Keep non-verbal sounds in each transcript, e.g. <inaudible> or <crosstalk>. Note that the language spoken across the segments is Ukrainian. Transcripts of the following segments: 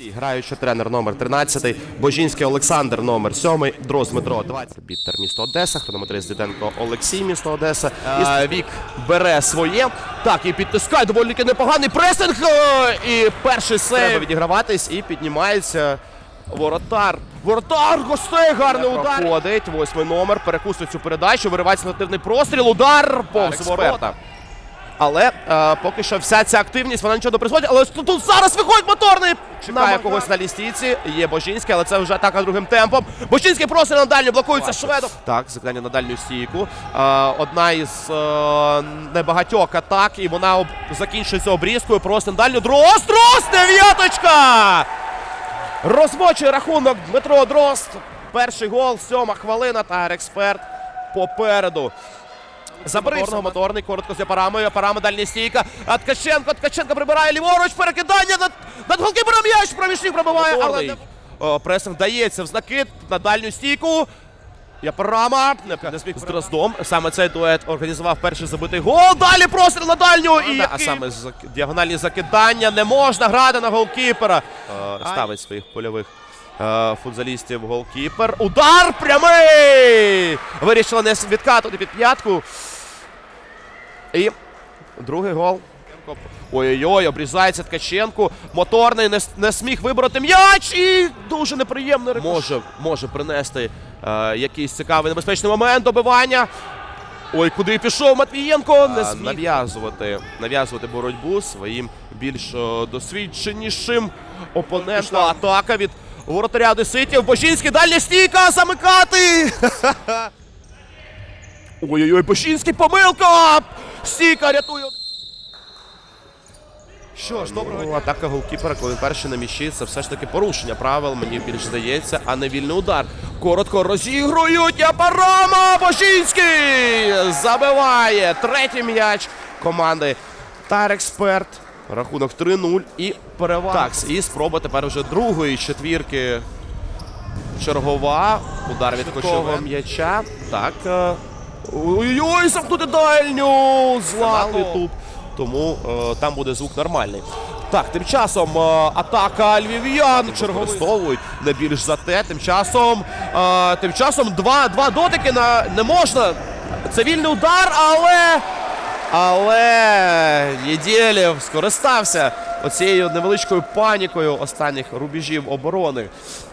граючий тренер номер 13, Божінський Олександр номер 7, Дрозд Дмитро 20. Біттер місто Одеса, хронометрист Діденко Олексій місто Одеса. І Вік бере своє. Так, і підтискає доволі непоганий пресинг. І перший сейв. Треба відіграватись і піднімається. Воротар. Воротар! Гостей! Гарний удар! Проходить. Восьмий номер. Перекусує цю передачу. Виривається нативний простріл. Удар повз ворота. Але е, поки що вся ця активність, вона нічого не призводить. Але тут, тут зараз виходить моторний. Чекає когось на лістійці. Є Божінський, але це вже атака другим темпом. Божінський просить на дальню, блокується шведом. Так, закидання на дальню стійку. Е, одна із е, небагатьох атак, і вона об... закінчується обрізкою. Просто на дальню. Дрозд! Дрозд! Дев'яточка! Розвочує рахунок Дмитро Дрозд. Перший гол, сьома хвилина. Та експерт попереду. Заборився моторний, коротко з Япарамою. Япарама дальня стійка. А Ткаченко, Ткаченко прибирає ліворуч, перекидання над, над голкіпером м'яч, проміжник пробиває, але не... О, пресинг дається в знакид на дальню стійку. Япарама з Дроздом. Саме цей дует організував перший забитий гол. Далі простріл на дальню. І а саме з діагональні закидання не можна грати на голкіпера. Е, ставить своїх польових футзалістів голкіпер. Удар прямий! Вирішили не відкатувати під п'ятку. І другий гол. Ой-ой-ой, обрізається Ткаченко. Моторний не, не сміг вибороти м'яч і дуже неприємно може, може принести е, якийсь цікавий небезпечний момент добивання. Ой, куди пішов Матвієнко? Не зміг нав'язувати, нав'язувати боротьбу своїм більш е, досвідченішим опонентом. Атака від воротаря Одеситів. Божінський дальня стійка замикати. <laughs> Ой-ой-ой, Божінський помилка! Стійка рятує. Що ж, доброго дня. Атака голкіпера, коли перший на м'ячі, це все ж таки порушення правил, мені більш здається, а не вільний удар. Коротко розігрують Япарама! Божінський забиває третій м'яч команди Тарексперт. Рахунок 3-0 і перевага. Так, і спроба тепер вже другої четвірки. Чергова. Удар від кочового м'яча. Так. е, Ой-ой, замкнути дальню! Златий тут. Тому е, там буде звук нормальний. Так, тим часом е, атака львів'ян використовують не більш за те. Тим часом, е, тим часом два, два дотики на не можна. Це вільний удар, але. Але Єдєлєв скористався оцією невеличкою панікою останніх рубежів оборони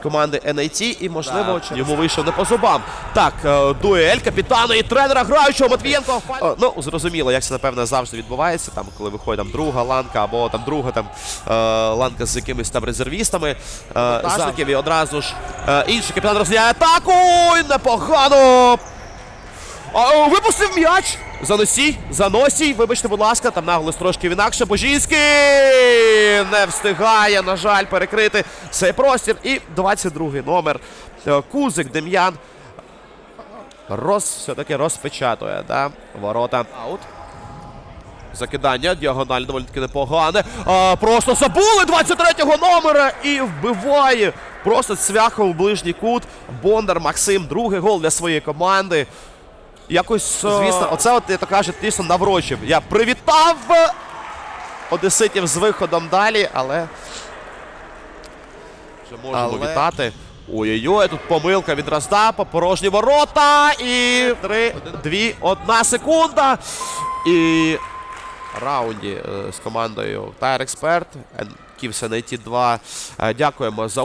команди NIT і, можливо, йому вийшов не по зубам. Так, е, дуель капітана і тренера граючого Матвієнко. Е, Ну, зрозуміло, як це напевно завжди відбувається. Там, коли виходить там друга ланка або там друга там е, ланка з якимись там резервістами. Е, Зашників і одразу ж е, інший капітан розглядає атаку. І Непогано. Випустив м'яч. Заносій, заносій. Вибачте, будь ласка, там наголос трошки інакше. Божінський не встигає, на жаль, перекрити цей простір. І 22-й номер. Е, Кузик Дем'ян. Роз, все-таки розпечатує, да? Ворота. Аут. Закидання, діагональ доволі таки непогане. А, просто забули 23-го номера і вбиває. Просто цвяхов в ближній кут. Бондар Максим, другий гол для своєї команди. Якось, звісно, оце от, як то кажуть, дійсно наврочив. Я привітав Одеситів з виходом далі, але вже можемо Але- вітати. Ой-ой-ой, тут помилка від Роздапа, порожні ворота. І три, дві, одна секунда. І раунді е, з командою Expert, Ківс NIT 2. Е, Дякуємо за.